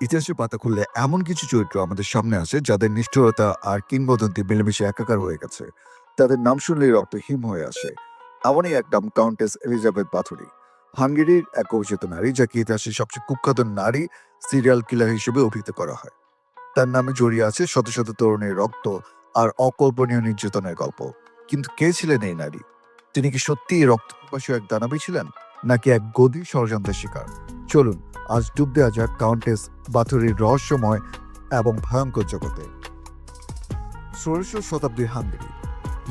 ইতিহাসের পাতা খুললে এমন কিছু চরিত্র আমাদের সামনে আসে যাদের নিষ্ঠুরতা আর কিংবদন্তি মিলেমিশে একাকার হয়ে গেছে। তাদের নাম শুনলেই রক্ত হিম হয়ে আসে। এমনই এক নাম কাউন্টেস এলিজাবেথ বাথুরি হাঙ্গেরির এক অভিজাত নারী যাকে ইতিহাসের সবচেয়ে কুখ্যাত নারী সিরিয়াল কিলার হিসেবে অভিহিত করা হয়। তার নামে জড়িয়ে আছে শত শত তরুণের রক্ত আর অকল্পনীয় নির্যাতনের গল্প। কিন্তু কে ছিলেন এই নারী? তিনি কি সত্যিই রক্তপাশী এক দানবী ছিলেন, নাকি এক গদি ষড়যন্ত্রের শিকার? চলুন, আজ ডুব দেওয়া যাক কাউন্টেস বাথুরির রহস্যময় এবং ভয়ঙ্কর জগতে। ষোড়শ শতাব্দীর হাঙ্গেরি,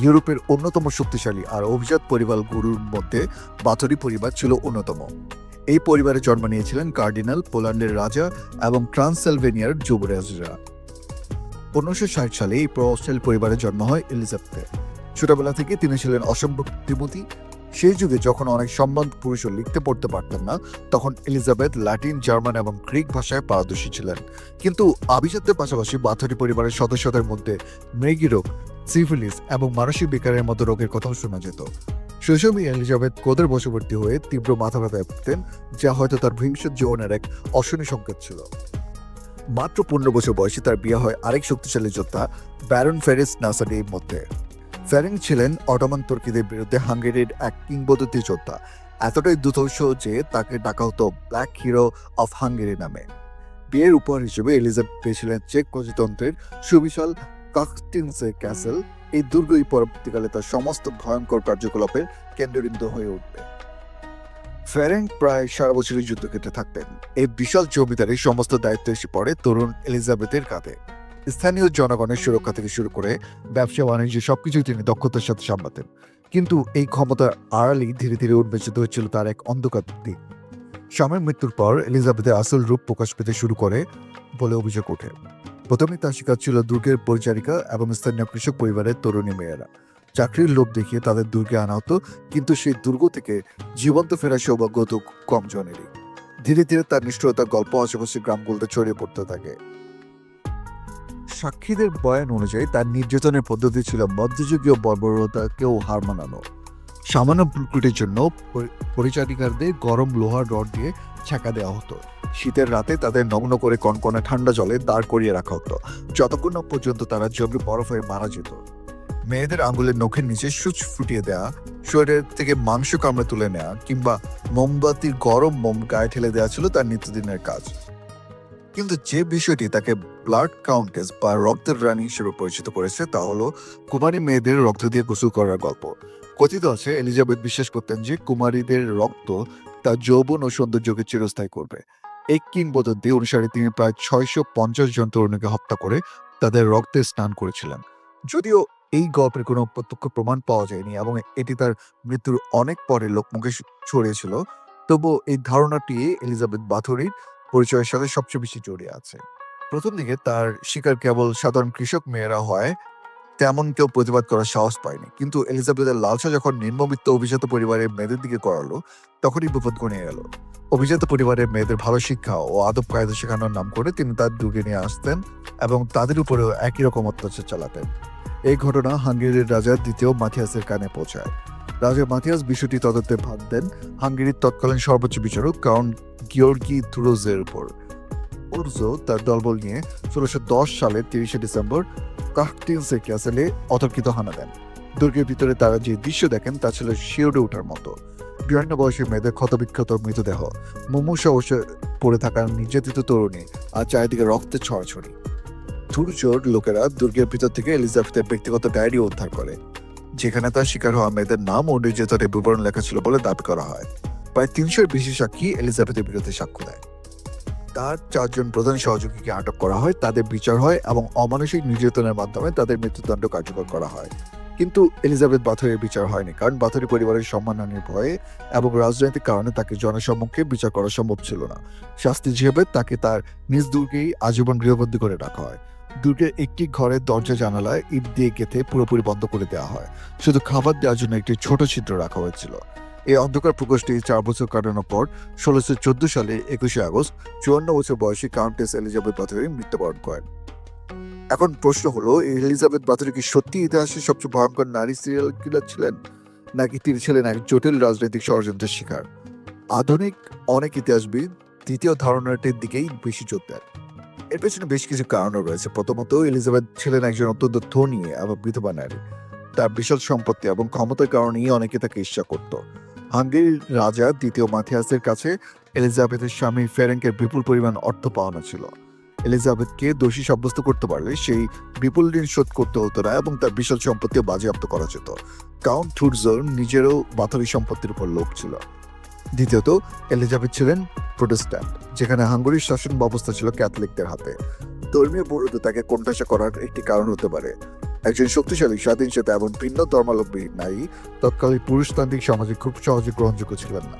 ইউরোপের অন্যতম শক্তিশালী আর অভিজাত পরিবার গুরুর মধ্যে বাথুরি পরিবার ছিল অন্যতম। এই পরিবারে জন্ম নিয়েছিলেন কার্ডিনাল পোল্যান্ডের রাজা এবং ট্রান্সেলভেনিয়ার যুবরাজরা। পনেরোশো ষাট সালে এই প্রস্টেল পরিবারে জন্ম হয় এলিজাবেথের ছোটবেলা থেকে তিনি ছিলেন অসম্ভব বুদ্ধিমতী সেই যুগে যখন অনেক সম্মান পুরুষও লিখতে পড়তে পারতেন না, তখন এলিজাবেথ ল্যাটিন, জার্মান এবং গ্রিক ভাষায় পারদর্শী ছিলেন। কিন্তু আভিজাত্যের পাশাপাশি বাথরি পরিবারের সদস্যদের মধ্যে মৃগী রোগ, সিফিলিস এবং মানসিক বিকারের মতো রোগের কথাও শোনা যেত। শৈশবই এলিজাবেথ কোদের বশবর্তী হয়ে তীব্র মাথা ব্যথায় ভুগতেন যা হয়তো তার ভবিষ্যৎ জীবনের এক অশনি সংকেত ছিল। মাত্র পনেরো বছর বয়সে তার বিয়ে হয় আরেক শক্তিশালী যোদ্ধা, ব্যারন ফেরিস নাসারির মধ্যে। ফেরিং ছিলেন অটোমান তুর্কিদের বিরুদ্ধে হাঙ্গেরির এক কিংবদন্তি যোদ্ধা। এতটাই দুধর্ষ যে তাকে ডাকা হতো ব্ল্যাক হিরো অফ হাঙ্গেরি নামে। বিয়ের উপহার হিসেবে এলিজাবেথ পেয়েছিলেন চেক প্রজাতন্ত্রের সুবিশাল কাকটিনসে ক্যাসেল। এই দুর্গই পরবর্তীকালে তার সমস্ত ভয়ঙ্কর কার্যকলাপের কেন্দ্রবিন্দু হয়ে উঠবে। ফেরেং প্রায় সারা বছরই যুদ্ধক্ষেত্রে থাকতেন। এই বিশাল জমিদারির সমস্ত দায়িত্ব এসে পড়ে তরুণ এলিজাবেথের কাঁধে। স্থানীয় জনগণের সুরক্ষা থেকে শুরু করে ব্যবসা, বাণিজ্য, সবকিছুই তিনি দক্ষতার সাথে সামলাতেন। কিন্তু এই ক্ষমতার আড়ালেই ধীরে ধীরে উন্মেচিত হচ্ছিল তার এক অন্ধকার দিক স্বামীর মৃত্যুর পর এলিজাবেথের আসল রূপ প্রকাশ পেতে শুরু করে বলে অভিযোগ ওঠে। প্রথমে তার শিকার ছিল দুর্গের পরিচারিকা এবং স্থানীয় কৃষক পরিবারের তরুণী মেয়েরা। চাকরির লোভ দেখিয়ে তাদের দুর্গে আনা হতো, কিন্তু সেই দুর্গ থেকে জীবন্ত ফেরার সৌভাগ্য তো কম জনেরই। ধীরে ধীরে তার নিষ্ঠুরতার গল্প আশেপাশে গ্রামগুলোতে ছড়িয়ে পড়তে থাকে। সাক্ষীদের বয়ান অনুযায়ী, তার নির্যাতনের পদ্ধতি ছিল মধ্যযুগীয় বর্বরতাকেও হার মানানো। সামান্য ভুলক্রুটির জন্য পরি- পরিচারিকাদের গরম লোহার রড দিয়ে ছ্যাঁকা দেওয়া হতো। শীতের রাতে তাদের নগ্ন করে কনকনে ঠান্ডা জলে দাঁড় করিয়ে রাখা হতো। যতক্ষণ না পর্যন্ত তারা জমে বরফ হয়ে মারা যেত। মেয়েদের আঙুলের নখের নিচে সূচ ফুটিয়ে দেওয়া শরীরের থেকে মাংস কামড়ে তুলে নেওয়া কিংবা মোমবাতির গরম মোম গায়ে ঠেলে দেওয়া ছিল তার নিত্যদিনের কাজ। কিন্তু যে বিষয়টি তাকে ব্লাড কাউন্টেস বা রক্তের রানী হিসেবে পরিচিত করেছে তা হলো কুমারী মেয়েদের রক্ত দিয়ে গোসল করার গল্প। কথিত আছে, এলিজাবেথ বিশ্বাস করতেন যে কুমারীদের রক্ত তার যৌবন ও সৌন্দর্যকে চিরস্থায়ী করবে। এই কিংবদন্তি অনুসারে তিনি প্রায় ছয়শো পঞ্চাশ জন তরুণীকে হত্যা করে তাদের রক্তে স্নান করেছিলেন। যদিও এই গল্পের কোনো প্রত্যক্ষ প্রমাণ পাওয়া যায়নি এবং এটি তার মৃত্যুর অনেক পরে লোকমুখে ছড়িয়েছিল, তবুও এই ধারণাটি এলিজাবেথ বাথরির পরিচয়ের সাথে সবচেয়ে বেশি জড়িয়ে আছে। প্রথম দিকে তার শিকার কেবল সাধারণ কৃষক মেয়েরা হয়, তেমন কেউ প্রতিবাদ করার সাহস পায়নি। কিন্তু এলিজাবেথের লালসা যখন নিম্নবিত্ত অভিজাত পরিবারের মেয়েদের দিকে করালো, তখনই বিপদ ঘনিয়ে গেল অভিজাত পরিবারের মেয়েদের ভালো শিক্ষা ও আদব কায়দা শেখানোর নাম করে তিনি তার দুর্গে নিয়ে আসতেন এবং তাদের উপরেও একই রকম অত্যাচার চালাতেন। এই ঘটনা হাঙ্গেরির রাজা দ্বিতীয় মাথিয়াসের কানে পৌঁছায়। রাজা মাথিয়াস বিষয়টি তদন্তে ভাগ দেন। হাঙ্গেরির তৎকালীন সর্বোচ্চ বিচারক কাউন্ট গিওর্গি তুরোজের উপর। উর্জো তার দলবল নিয়ে ষোলোশো দশ সালের তিরিশে ডিসেম্বর কাহটিনসে ক্যাসেলে অতর্কিত হানা দেন। দুর্গের ভিতরে তারা যে দৃশ্য দেখেন তা ছিল শিওরে ওঠার মতো। বিভিন্ন বয়সী মেয়েদের ক্ষতবিক্ষত মৃতদেহ। মুমূর্ষ অবশ্যই পড়ে থাকা নির্যাতিত তরুণী আর চারিদিকে রক্তের ছড়াছড়ি। থুরচোর লোকেরা দুর্গের ভিতর থেকে এলিজাবেথের ব্যক্তিগত ডায়েরি উদ্ধার করে। যেখানে তার শিকার হওয়া মেয়েদের নাম ও নির্যাতনের বিবরণ লেখা ছিল বলে দাবি করা হয়। প্রায় তিনশোর বেশি সাক্ষী এলিজাবেথের বিরুদ্ধে সাক্ষ্য দেয়। তার চারজন প্রধান সহযোগীকে আটক করা হয়, তাদের বিচার হয় এবং অমানসিক নির্যাতনের মাধ্যমে তাদের মৃত্যুদণ্ড কার্যকর করা হয়। কিন্তু এলিজাবেথ বাথরের বিচার হয়নি, কারণ বাথরি পরিবারের সম্মানহানির ভয়ে এবং রাজনৈতিক কারণে তাকে জনসম্মুখে বিচার করা সম্ভব ছিল না। শাস্তি হিসেবে তাকে তার নিজ দুর্গেই আজীবন গৃহবন্দী করে রাখা হয়। দুর্গের একটি ঘরের দরজা জানালায় ইট দিয়ে গেঁথে পুরোপুরি বন্ধ করে দেওয়া হয়। শুধু খাবার দেওয়ার জন্য একটি ছোট ছিদ্র রাখা হয়েছিল। এই অন্ধকার প্রকোষ্ঠে চার বছর কাটানোর পর ষোলোশো চোদ্দ সালে একুশে আগস্ট চুয়ান্ন বছর বয়সী কাউন্টেস এলিজাবেথ বাথরি মৃত্যুবরণ করেন। এখন প্রশ্ন হলো, এলিজাবেথ বাথরি কি সত্যি ইতিহাসের সবচেয়ে ভয়ঙ্কর নারী সিরিয়াল কিলার ছিলেন? নাকি তিনি ছিলেন এক জটিল রাজনৈতিক ষড়যন্ত্রের শিকার? আধুনিক, অনেক ইতিহাসবিদ দ্বিতীয় ধারণাটির দিকেই বেশি জোর দেন। এর পেছনে বেশ কিছু কারণও রয়েছে। প্রথমত, এলিজাবেথ ছিলেন একজন অত্যন্ত ধনী এবং বিধবা নারী তার বিশাল সম্পত্তি এবং ক্ষমতার কারণেই অনেকে তাকে ঈর্ষা করত। হাঙ্গেরির রাজা দ্বিতীয় মাথিয়াসের কাছে এলিজাবেথের স্বামী ফেরেঙ্কের বিপুল পরিমাণ অর্থ পাওনা ছিল। এলিজাবেথকে দোষী সাব্যস্ত করতে পারলে সেই বিপুল ঋণ শোধ করতে হতো না এবং তার বিশাল সম্পত্তিও বাজেয়াপ্ত করা যেত। কাউন্ট থুরজোর নিজেরও বাথরি সম্পত্তির উপর লোভ ছিল। দ্বিতীয়ত, এলিজাবেথ ছিলেন প্রোটেস্ট্যান্ট, যেখানে হাঙ্গরির শাসন ব্যবস্থা ছিল ক্যাথলিকদের হাতে। ধর্মীয় বড়তে তাকে কোণঠাসা করার একটি কারণ হতে পারে। একজন শক্তিশালী, স্বাধীন চেতা এবং ভিন্ন ধর্মাবলম্বী নারী, তৎকালীন পুরুষতান্ত্রিক সমাজে খুব সহজে গ্রহণযোগ্য ছিলেন না।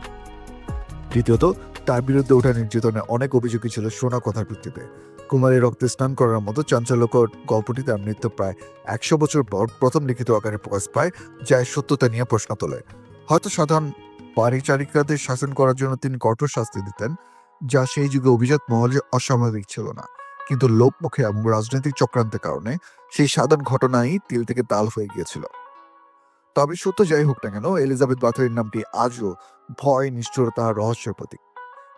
তৃতীয়ত তার বিরুদ্ধে ওঠা নির্যাতনে অনেক অভিযোগই ছিল শোনা কথার ভিত্তিতে। কুমারী রক্তে স্নান করার মতো চাঞ্চল্যকর গল্পটি তার মৃত্যু প্রায় একশো বছর পর প্রথম লিখিত আকারে প্রকাশ পায়, যা সত্যতা নিয়ে প্রশ্ন তোলে। হয়তো সাধারণ পারিচারিকাদের শাসন করার জন্য তিনি কঠোর শাস্তি দিতেন, যা সেই যুগে অভিজাত মহলে অস্বাভাবিক ছিল না। কিন্তু লোকমুখে এবং রাজনৈতিক চক্রান্তের কারণে সেই সাধারণ ঘটনাই তিল থেকে তাল হয়ে গিয়েছিল। তবে সত্য যাই হোক না কেন, এলিজাবেথ বাথরির নামটি আজও ভয়, নিষ্ঠুরতা রহস্যের প্রতীক।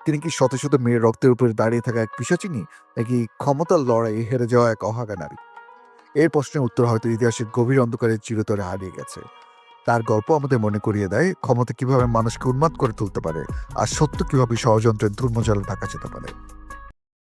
তিনি কি শত শত মেয়ের রক্তের উপরে দাঁড়িয়ে থাকা এক পিসাচিনী, নাকি ক্ষমতার লড়াই হেরে যাওয়া এক অহাগা নারী? এর প্রশ্নের উত্তর হয়তো ইতিহাসের গভীর অন্ধকারে চিরতরে হারিয়ে গেছে। তার গল্প আমাদের মনে করিয়ে দেয় ক্ষমতা কীভাবে মানুষকে উন্মাদ করে তুলতে পারে আর সত্য কীভাবে ষড়যন্ত্রের দুর্মজালে ঢাকা যেতে পারে।